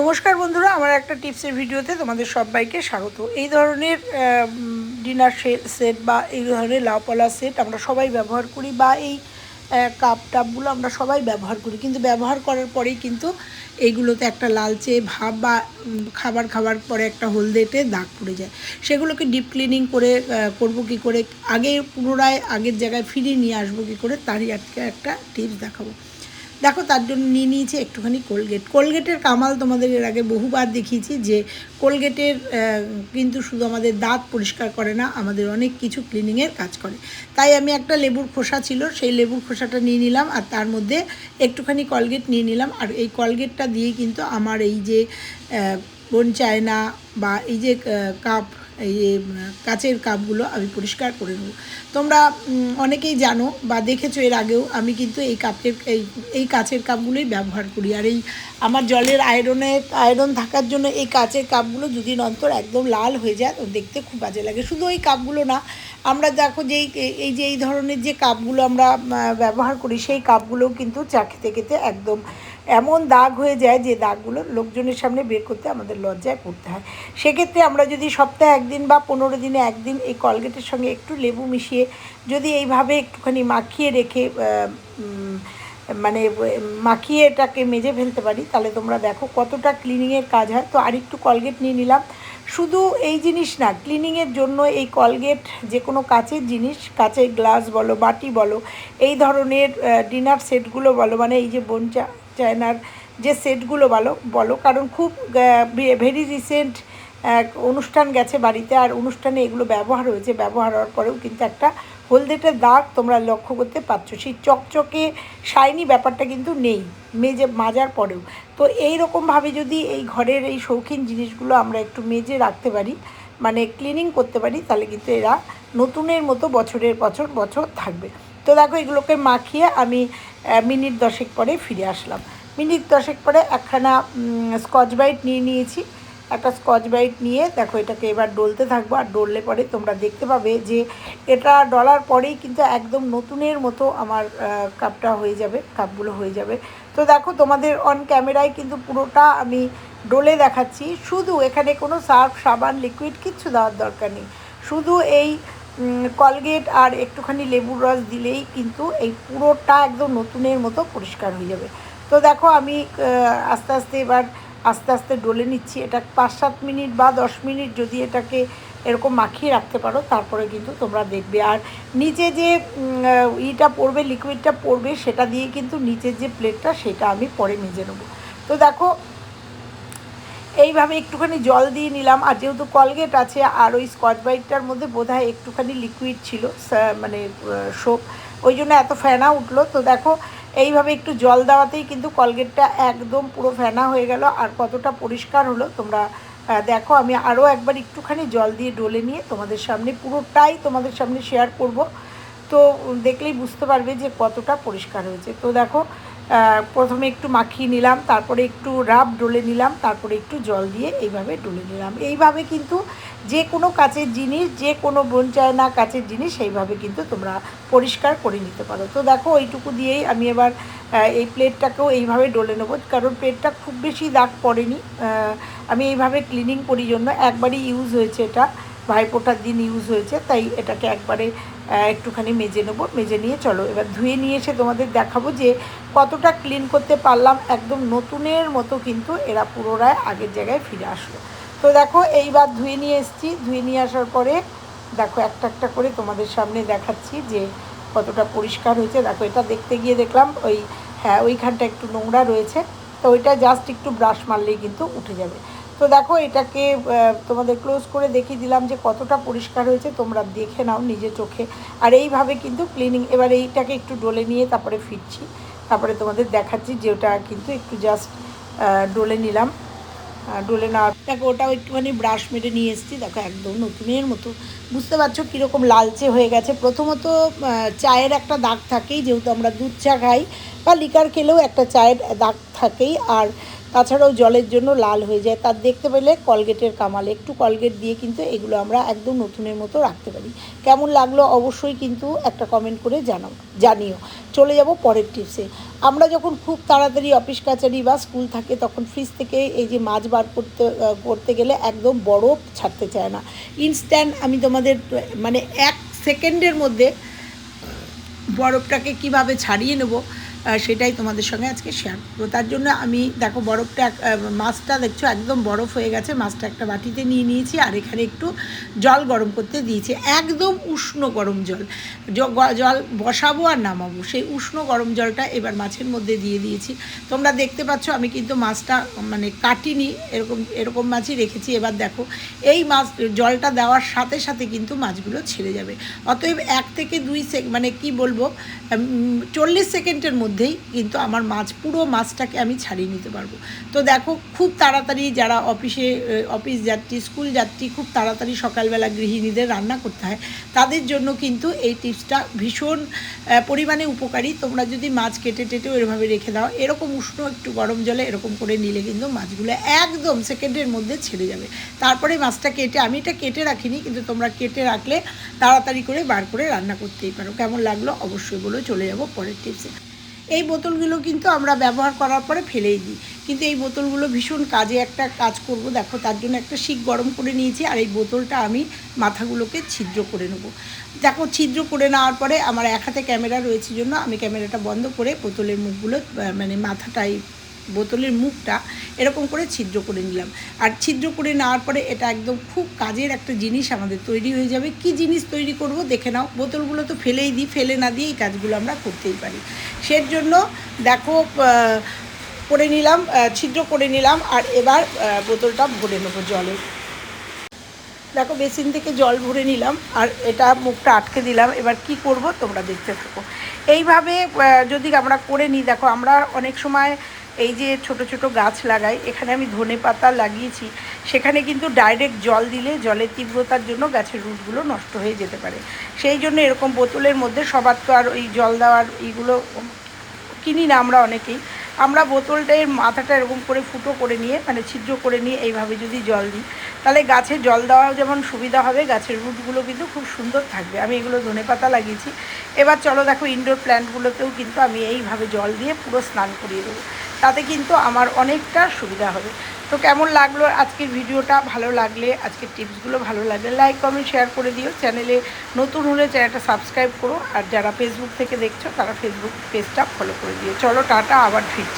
নমস্কার বন্ধুরা, আমার একটা টিপসের ভিডিওতে তোমাদের সবাইকে স্বাগত। এই ধরনের ডিনার সেট বা এই ধরনের লাউপালা সেট আমরা সবাই ব্যবহার করি বা এই কাপ টাপগুলো আমরা সবাই ব্যবহার করি। কিন্তু ব্যবহার করার পরেই কিন্তু এইগুলোতে একটা লালচে ভাব বা খাবার খাবার পরে একটা হলদেটে দাগ পড়ে যায়। সেগুলোকে ডিপ ক্লিনিং করে করব কী করে, আগে পুনরায় আগের জায়গায় ফিরিয়ে নিয়ে আসব কী করে, তারই আজকে একটা টিপস দেখাবো। দেখো, তার জন্য নিয়ে নিয়েছি একটুখানি কোলগেট কোলগেটের কামাল তোমাদের এর আগে বহুবার দেখিয়েছি যে কোলগেটের কিন্তু শুধু আমাদের দাঁত পরিষ্কার করে না, আমাদের অনেক কিছু ক্লিনিংয়ের কাজ করে। তাই আমি একটা লেবুর খোসা ছিল, সেই লেবুর খোসাটা নিয়ে নিলাম আর তার মধ্যে একটুখানি কলগেট নিয়ে নিলাম। আর এই কলগেটটা দিয়ে কিন্তু আমার এই যে বোন চায়না বা এই যে কাপ এই কাচের কাপগুলো আমি পরিষ্কার করে নেব। তোমরা অনেকেই জানো বা দেখেছ এর আগেও আমি কিন্তু এই কাপের, এই এই কাচের কাপগুলোই ব্যবহার করি। আর এই আমার জলের আয়রনের আয়রন থাকার জন্য এই কাচের কাপগুলো দুদিন অন্তর একদম লাল হয়ে যায় দেখতে খুব বাজে লাগে। শুধু ওই কাপগুলো না, আমরা দেখো যে এই- এই যে, এই ধরনের যে কাপগুলো আমরা ব্যবহার করি, সেই কাপগুলোও কিন্তু চা খেতে খেতে একদম এমন দাগ হয়ে যায় যে দাগগুলো লোকজনের সামনে বের করতে আমাদের লজ্জায় পড়তে হয়। সেক্ষেত্রে আমরা যদি সপ্তাহে একদিন বা পনেরো দিনে একদিন এই কলগেটের সঙ্গে একটু লেবু মিশিয়ে যদি এইভাবে একটুখানি মাখিয়ে রেখে মানে মাখিয়ে এটাকে মেজে ফেলতে পারি, তাহলে তোমরা দেখো কতটা ক্লিনিংয়ের কাজ হয়। তো আরেকটু কলগেট নিয়ে নিলাম। শুধু এই জিনিস না ক্লিনিংয়ের জন্য এই কলগেট যে কোনো কাচের জিনিস, কাচের গ্লাস বলো, বাটি বলো, এই ধরনের ডিনার সেটগুলো বলো মানে এই যে বোন চা- চায়নার যে সেটগুলো বলো বলো। কারণ খুব ভেরি রিসেন্ট অনুষ্ঠান গেছে বাড়িতে, আর অনুষ্ঠানে এগুলো ব্যবহার হয়েছে। ব্যবহার হওয়ার পরেও কিন্তু একটা হলদেটের দাগ তোমরা লক্ষ্য করতে পারছ। সেই চকচকে শাইনি ব্যাপারটা কিন্তু নেই, মেজে, মাজার পরেও। তো এই রকমভাবে যদি এই ঘরের এই শৌখিন জিনিসগুলো আমরা একটু মেজে রাখতে পারি মানে ক্লিনিং করতে পারি, তাহলে কিন্তু এরা নতুনের মতো বছরের বছর বছর থাকবে। তো দেখো, এগুলোকে মাখিয়ে আমি মিনিট দশেক পরে ফিরে আসলাম। মিনিট দশেক পরে একখানা স্কচ ব্রাইট নিয়ে নিয়েছি। একটা স্কচ ব্রাইট নিয়ে দেখো, এটাকে এবার ডলতে থাকব। আর ডললে পরে তোমরা দেখতে পাবে যে এটা ডলার পরেই কিন্তু একদম নতুনের মতো আমার কাপটা হয়ে যাবে, কাপগুলো হয়ে যাবে। তো দেখো, তোমাদের অন ক্যামেরায় কিন্তু পুরোটা আমি ডলে দেখাচ্ছি। শুধু এখানে কোনো সার্ফ, সাবান লিকুইড কিচ্ছু দেওয়ার দরকার নেই। শুধু এই কলগেট আর একটুখানি লেবুর রস দিলেই কিন্তু এই পুরোটা একদম নতুনের মতো পরিষ্কার হয়ে যাবে। তো দেখো আমি আস্তে আস্তে এবার আস্তে আস্তে ডলে নিচ্ছি। এটা পাঁচ সাত মিনিট বা দশ মিনিট যদি এটাকে এরকম মাখিয়ে রাখতে পারো, তারপরে কিন্তু তোমরা দেখবে। আর নিচে যে ইটা পড়বে লিকুইডটা পড়বে, সেটা দিয়ে কিন্তু নিচের যে প্লেটটা সেটা আমি পরে মেজে নেব। তো দেখো এইভাবে একটুখানি জল দিয়ে নিলাম, আর যেহেতু কলগেট আছে, আর ওই স্কচ ব্রাইটটার মধ্যে বোধহয় একটুখানি লিকুইড ছিল মানে সোপ ওই জন্য এত ফেনা উঠল। তো দেখো, এইভাবে একটু জল দেওয়াতেই কিন্তু কলগেটটা একদম পুরো ফেনা হয়ে গেল, আর কতটা পরিষ্কার হলো তোমরা দেখো, আমি আরও একবার একটুখানি জল দিয়ে ডলে নিয়ে তোমাদের সামনে, পুরোটাই তোমাদের সামনে শেয়ার করব। তো দেখলেই বুঝতে পারবে যে কতটা পরিষ্কার হয়েছে। তো দেখো প্রথমে একটু মাখিয়ে নিলাম, তারপরে একটু রাব ডলে নিলাম, তারপরে একটু জল দিয়ে এইভাবে ডলে নিলাম। এইভাবে কিন্তু যে কোনো কাচের জিনিস, যে কোনো বোন চায় না কাচের জিনিস সেইভাবে কিন্তু তোমরা পরিষ্কার করে নিতে পারো। তো দেখো ওইটুকু দিয়েই আমি এবার এই প্লেটটাকেও এইভাবে ডলে নেব, কারণ প্লেটটা খুব বেশি দাগ পড়েনি। আমি এইভাবে ক্লিনিং করি জন্য একবারই ইউজ হয়েছে এটা। ভাইফোঁটার দিন ইউজ হয়েছে, তাই এটাকে একবারে একটুখানি মেজে নেব, মেজে নিয়ে চলো। এবার ধুয়ে নিয়ে এসে তোমাদের দেখাবো যে কতটা ক্লিন করতে পারলাম, একদম নতুনের মতো কিন্তু এরা পুনরায় আগের জায়গায় ফিরে আসলো। তো দেখো, এইবার ধুয়ে নিয়ে এসেছি। ধুয়ে নিয়ে আসার পরে দেখো, একটা একটা করে তোমাদের সামনে দেখাচ্ছি যে কতটা পরিষ্কার হয়েছে। দেখো, এটা দেখতে গিয়ে দেখলাম ওই হ্যাঁ ওইখানটা একটু নোংরা রয়েছে, তো ওইটা জাস্ট একটু ব্রাশ মারলেই কিন্তু উঠে যাবে। তো দেখো, এটাকে তোমাদের ক্লোজ করে দেখিয়ে দিলাম যে কতটা পরিষ্কার হয়েছে, তোমরা দেখে নাও নিজে চোখে। আর এইভাবে কিন্তু ক্লিনিং এবার এইটাকে একটু ডলে নিয়ে তারপরে ফিরছি। তারপরে তোমাদের দেখাচ্ছি যে ওটা কিন্তু একটু জাস্ট ডলে নিলাম। ডলে নেওয়ার দেখো, ওটাও একটুখানি ব্রাশ মেরে নিয়ে এসেছি। দেখো, একদম নতুনের মতো। বুঝতে পারছ কীরকম লালচে হয়ে গেছে। প্রথমত চায়ের একটা দাগ থাকেই, যেহেতু আমরা দুধ চা খাই, বা লিকার খেলেও একটা চায়ের দাগ থাকেই। আর তাছাড়াও জলের জন্য লাল হয়ে যায়। তার দেখতে পেলে কলগেটের কামাল। একটু কলগেট দিয়ে কিন্তু এগুলো আমরা একদম নতুনের মতো রাখতে পারি। কেমন লাগল অবশ্যই কিন্তু একটা কমেন্ট করে জানাও, জানিও। চলে যাব পরের টিপসে আমরা যখন খুব তাড়াতাড়ি অফিস কাচারি বা স্কুল থাকে, তখন ফ্রিজ থেকে এই যে মাছ বার করতে করতে গেলে একদম বরফ ছাড়তে চায় না। ইনস্ট্যান্ট আমি তোমাদের মানে এক সেকেন্ডের মধ্যে বরফটাকে কীভাবে ছাড়িয়ে নেব সেটাই তোমাদের সঙ্গে আজকে শেয়ার করব। তার জন্য আমি, দেখো বরফটা মাছটা দেখছ, একদম বরফ হয়ে গেছে। মাছটা একটা বাটিতে নিয়ে নিয়েছি আর এখানে একটু জল গরম করতে দিয়েছি। একদম উষ্ণ গরম জল। জল বসাবো আর নামাবো। সেই উষ্ণ গরম জলটা এবার মাছের মধ্যে দিয়ে দিয়েছি। তোমরা দেখতে পাচ্ছ, আমি কিন্তু মাছটা মানে কাটিনি, এরকম এরকম মাছই রেখেছি। এবার দেখো, এই মাছ, জলটা দেওয়ার সাথে সাথে কিন্তু মাছগুলো ছেড়ে যাবে। অতএব এক থেকে দুই সেক মানে কি বলব চল্লিশ সেকেন্ডের মধ্যেই, কিন্তু আমার মাছ, পুরো মাছটাকে আমি ছাড়িয়ে নিতে পারব। তো দেখো, খুব তাড়াতাড়ি যারা অফিসে অফিস যাত্রী, স্কুল যাত্রী, খুব তাড়াতাড়ি সকালবেলা গৃহিণীদের রান্না করতে হয়, তাদের জন্য কিন্তু এই টিপসটা ভীষণ পরিমাণে উপকারী। তোমরা যদি মাছ কেটে টেটেও এরভাবে রেখে দাও, এরকম উষ্ণ একটু গরম জলে এরকম করে নিলে কিন্তু মাছগুলো একদম সেকেন্ডের মধ্যে ছেড়ে যাবে। তারপরে মাছটা কেটে, আমি এটা কেটে রাখিনি, কিন্তু তোমরা কেটে রাখলে তাড়াতাড়ি করে বার করে রান্না করতেই পারো। কেমন লাগল অবশ্যই বলে, চলে যাব পরের টিপসে। এই বোতলগুলো কিন্তু আমরা ব্যবহার করার পরে ফেলেই দিই। কিন্তু এই বোতলগুলো ভীষণ কাজে একটা কাজ করব। দেখো, তার জন্য একটা শিক গরম করে নিয়েছি আর এই বোতলটা আমি মাথাগুলোকে ছিদ্র করে নেব। দেখো, ছিদ্র করে নেওয়ার পরে আমার এক হাতে ক্যামেরা রয়েছে জন্য আমি ক্যামেরাটা বন্ধ করে বোতলের মুখগুলো মানে মাথাটাই বোতলের মুখটা এরকম করে ছিদ্র করে নিলাম। আর ছিদ্র করে নেওয়ার পরে এটা একদম খুব কাজের একটা জিনিস আমাদের তৈরি হয়ে যাবে। কি জিনিস তৈরি করব দেখে নাও। বোতলগুলো তো ফেলেই দিই, ফেলে না দিয়ে এই কাজগুলো আমরা করতেই পারি। সের জন্য দেখো করে নিলাম ছিদ্র করে নিলাম আর এবার বোতলটা ভরে নেব জলে। দেখো, বেসিন থেকে জল ভরে নিলাম আর এটা মুখটা আটকে দিলাম। এবার কি করব তোমরা দেখতে থাকো। এইভাবে যদি আমরা করে নিই, দেখো আমরা অনেক সময় এই যে ছোট ছোট গাছ লাগাই, এখানে আমি ধনে পাতা লাগিয়েছি, সেখানে কিন্তু ডাইরেক্ট জল দিলে জলের তীব্রতার জন্য গাছের রুটগুলো নষ্ট হয়ে যেতে পারে। সেই জন্য এরকম বোতলের মধ্যে সবার তো আর ওই জল দেওয়ার এইগুলো কিনি না আমরা অনেকেই। আমরা বোতলটার মাথাটা এরকম করে ফুটো করে নিয়ে মানে ছিদ্র করে নিয়ে এইভাবে যদি জল দিই, তাহলে গাছে জল দেওয়াও যেমন সুবিধা হবে, গাছের রুটগুলো কিন্তু খুব সুন্দর থাকবে। আমি এগুলো ধনে পাতা লাগিয়েছি। এবার চলো দেখো ইনডোর প্ল্যান্টগুলোতেও কিন্তু আমি এইভাবে জল দিয়ে পুরো স্নান করিয়ে দেবো। তাতে কিন্তু আমার অনেকটা সুবিধা হবে। তো কেমন লাগল আজকের ভিডিওটা? ভালো লাগলে আজকের টিপসগুলো ভালো লাগলে লাইক কমেন্ট শেয়ার করে দিও। চ্যানেলে নতুন হলে চ্যানেলটা সাবস্ক্রাইব করো। আর যারা ফেসবুক থেকে দেখছ, তারা ফেসবুক পেজটা ফলো করে দিও। চলো, টাটা, আবার ফিরছি।